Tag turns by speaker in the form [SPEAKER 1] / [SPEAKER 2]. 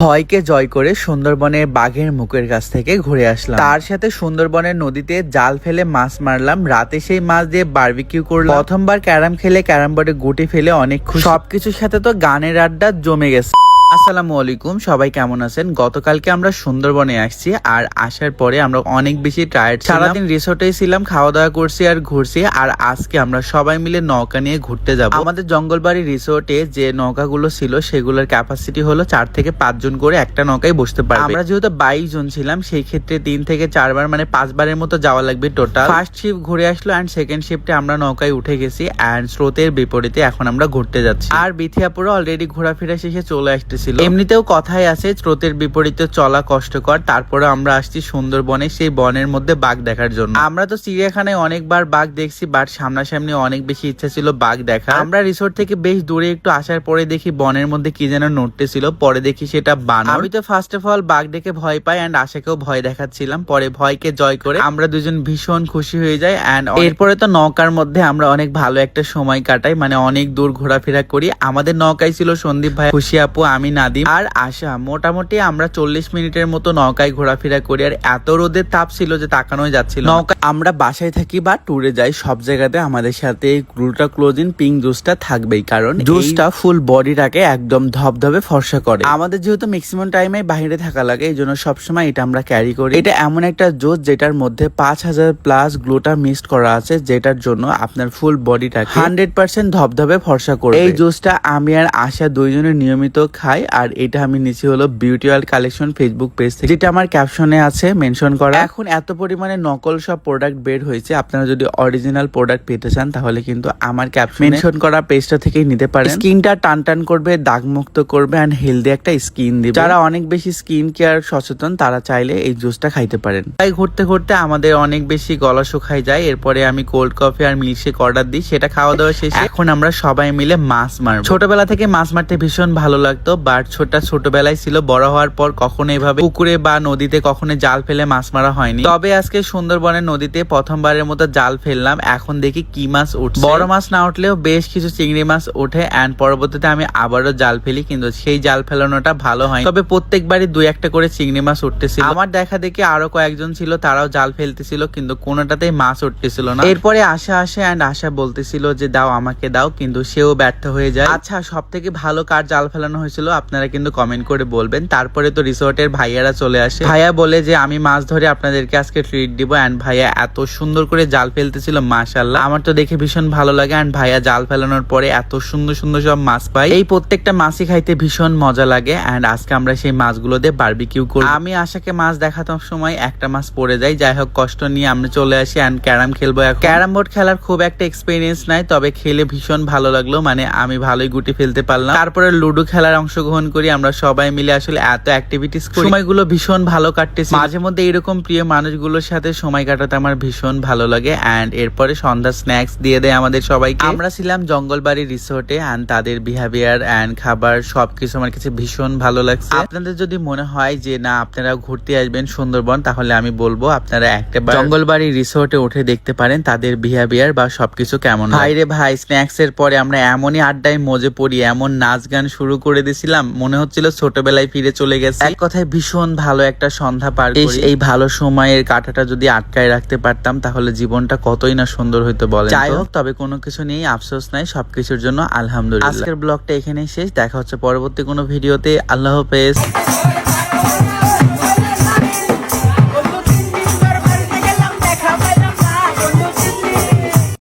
[SPEAKER 1] ভয়কে জয় করে সুন্দরবনের বাঘের মুখের কাছ থেকে ঘুরে আসলাম। তার সাথে সুন্দরবনের নদীতে জাল ফেলে মাছ মারলাম। রাতে সেই মাছ দিয়ে বার্বিকিউ করলাম। প্রথমবার ক্যারাম খেলে ক্যারাম বোর্ডে গুটি ফেলে অনেক খুশি। সবকিছুর সাথে তো গানের আড্ডা জমে গেছে। আসসালামু আলাইকুম, সবাই কেমন আছেন? গতকালকে আমরা সুন্দরবনে আসছি আর আসার পরে আমরা অনেক বেশি টায়ার্ড সারাদিন রিসোর্টেই ছিলাম খাওয়া দাওয়া করছি আর ঘুরছি আর আজকে আমরা সবাই মিলে নৌকা নিয়ে ঘুরতে যাব। আমাদের জঙ্গলবাড়ি রিসোর্টে যে নৌকাগুলো ছিল সেগুলোর ক্যাপাসিটি হলো চার থেকে পাঁচজন করে একটা নৌকায় বসতে পারবে। আমরা যেহেতু বাইশ জন ছিলাম সেই ক্ষেত্রে তিন থেকে চারবার মানে পাঁচবারের মতো যাওয়া লাগবে টোটাল ফার্স্ট শিফট ঘুরে আসলো অ্যান্ড সেকেন্ড শিফটে আমরা নৌকায় উঠে গেছি অ্যান্ড স্রোতের বিপরীতে এখন আমরা ঘুরতে যাচ্ছি। আর বিথিয়াপুরে অলরেডি ঘোরাফেরা শেষে চলে আসতেছিল এমনিতেও কথাই আছে, স্রোতের বিপরীতে চলা কষ্টকর তারপরে আমরা আসছি সুন্দরবনে, সেই বনের মধ্যে বাঘ দেখার জন্য। আমরা তো চিড়িয়াখানায় অনেকবার বাঘ দেখছি বাট সামনাসামনি অনেক বেশি ইচ্ছা ছিল বাঘ দেখা। আমরা রিসোর্ট থেকে বেশ দূরে একটু আসার পরে দেখি বনের মধ্যে কি যেন নড়তেছিল, পরে দেখি সেটা বানর। আমি তো ফার্স্ট অফ অল বাঘ দেখে ভয় পাই অ্যান্ড আশাকেও ভয় দেখাচ্ছিলাম, পরে ভয়কে জয় করে আমরা দুজন ভীষণ খুশি হয়ে যাই অ্যান্ড এরপরে তো নৌকার মধ্যে আমরা অনেক ভালো একটা সময় কাটাই মানে অনেক দূর ঘোরাফেরা করি। আমাদের নৌকায় ছিল সন্দীপ ভাই, খুশি আপু, আমি নাদিম। আর আশা মোটামুটি আমরা চল্লিশ মিনিটের মতো নৌকায় ঘোরাফেরা করি আর এত রোদের তাপ ছিল যে তাকানোই যাচ্ছিল। নৌকা আমরা বাসায় থাকি বা ট্যুরে যাই সব জায়গাতে আমাদের সাথে গ্লুটা ক্লোজিন পিঙ্ক জুসটা থাকবেই কারণ জুসটা ফুল বডিটাকে একদম ধবধবে ফর্সা করে। আমাদের যেহেতু ম্যাক্সিমাম টাইমে বাইরে থাকা লাগে এই জন্য সবসময় এটা আমরা ক্যারি করি। এটা এমন একটা জুস যেটার মধ্যে পাঁচ হাজার প্লাস গ্লুটা মিক্সড করা আছে যেটার জন্য আপনার ফুল বডিটাকে হান্ড্রেড পার্সেন্ট ধবধবে ফর্সা করে এই জুসটা আমি আর আশা দুইজনে নিয়মিত খাই। আর এটা আমি নিচে হলো beauty oil collection Facebook page থেকে। যেটা আমার ক্যাপশনে আছে মেনশন করা। এখন এত পরিমাণে নকল সব প্রোডাক্ট বের হয়েছে আপনারা যদি অরিজিনাল প্রোডাক্ট পেতে চান তাহলে কিন্তু আমার ক্যাপশন মেনশন করা পেজটা থেকেই নিতে পারেন। স্কিনটা টান টান করবে দাগ মুক্ত করবে এন্ড হেলদি একটা স্কিন দিবে। যারা অনেক বেশি স্কিন কেয়ার সচেতন তারা চাইলে এই জুসটা খাইতে পারেন। তাই ঘুরতে ঘুরতে আমাদের অনেক বেশি গলা শুকায় যায়। এরপরে আমি কোল্ড কফি আর মিল্কশেক অর্ডার দিই সেটা খাওয়া দাওয়া শেষে। এখন আমরা সবাই মিলে মাছ মারব। ছোটবেলা থেকে মাছ মারতে ভীষণ ভালো লাগতো বাট ছোটটা ছোটবেলায় ছিল, বড় হওয়ার পর কখনো এভাবে পুকুরে বা নদীতে কখনো জাল ফেলে মাছ মারা হয়নি। তবে আজকে সুন্দরবনের নদীতে প্রথমবারের মতো জাল ফেললাম, এখন দেখি কি মাছ উঠছে। বড় মাছ না উঠলেও বেশ কিছু চিংড়ি মাছ ওঠে অ্যান্ড পরবর্তীতে আমি আবারও জাল ফেলি, কিন্তু সেই জাল ফেলানোটা ভালো হয় তবে প্রত্যেকবারই দুই একটা করে চিংড়ি মাছ উঠতেছিল। আমার দেখা দেখি আরও কয়েকজন ছিল, তারাও জাল ফেলতেছিল, কিন্তু কোনোটাতেই মাছ উঠতেছিল না। এরপরে আশা আসে অ্যান্ড আশা বলতেছিল যে, দাও আমাকে দাও কিন্তু সেও ব্যর্থ হয়ে যায়। আচ্ছা সব থেকে ভালো কার জাল ফেলানো হয়েছিল? আপনারা কিন্তু কমেন্ট করে বলবেন। তারপরে তো রিসোর্টের ভাইয়ারা চলে আসে। ভাইয়া বলে যে, আমি মাছ ধরে আপনাদেরকে আজকে ট্রিট দিব অ্যান্ড ভাইয়া এত সুন্দর করে জাল ফেলতেছিল মাশাল্লাহ আমার তো দেখে ভীষণ ভালো লাগে অ্যান্ড ভাইয়া জাল ফেলানোর পরে এত সুন্দর সুন্দর সব মাছ পাই এই প্রত্যেকটা মাছই খাইতে ভীষণ মজা লাগে অ্যান্ড আজকে আমরা সেই মাছগুলো দিয়ে বারবিকিউ করি আমি আশাকে মাছ দেখাতাম সময় একটা মাছ পড়ে যায়। যাই হোক, কষ্ট নিয়ে আমরা চলে আসি অ্যান্ড ক্যারাম খেলব ক্যারাম বোর্ড খেলার খুব একটা এক্সপিরিয়েন্স নাই, তবে খেলে ভীষণ ভালো লাগল। মানে আমি ভালোই গুটি ফেলতে পারলাম। তারপরে লুডো খেলার অংশগ্রহণ করি আমরা সবাই মিলে আসলে এত অ্যাক্টিভিটিস করি। সময়গুলো ভীষণ ভালো কাটতেছে। মাঝে মধ্যে এরকম প্রিয় মানুষগুলোর সাথে সময় কাটাতে আমার ভীষণ ভালো লাগে অ্যান্ড এরপরে সন্ধ্যা স্ন্যাক্স দিয়ে দেয় আমাদের সবাইকে। আমরা ছিলাম জঙ্গলবাড়ি রিসোর্টে অ্যান্ড তাদের বিহেভিয়ার অ্যান্ড খাবার সবকিছু আমার কাছে ভীষণ ভালো লাগছে। আপনাদের যদি মনে হয় যে না আপনারা ঘুরতে আসবেন সুন্দরবন তাহলে আমি বলব আপনারা একটা জঙ্গলবাড়ি রিসোর্টে উঠে দেখতে পারেন তাদের বিহেভিয়ার বা সবকিছু কেমন ভাই রে ভাই স্ন্যাক্স এর পরে আমরা এমনই আড্ডায় মজে পড়ি এমন নাচ গান শুরু করে দিয়েছিলাম। মনে হচ্ছিল ছোটবেলায় ফিরে চলে গেছে। এক কথায় ভীষণ ভালো একটা সন্ধ্যা পার করি। এই ভালো সময়ের কাটাটা যদি আটকায় রাখতে পারতাম তাহলে জীবনটা কতই না সুন্দর হইতো বলে যাই হোক তবে কোনো কিছু নিয়ে আফসোস নাই সবকিছুর জন্য আলহামদুলিল্লাহ। আজকের ব্লগটা এখানেই শেষ দেখা হচ্ছে পরবর্তী কোনো ভিডিওতে। আল্লাহ হাফেজ।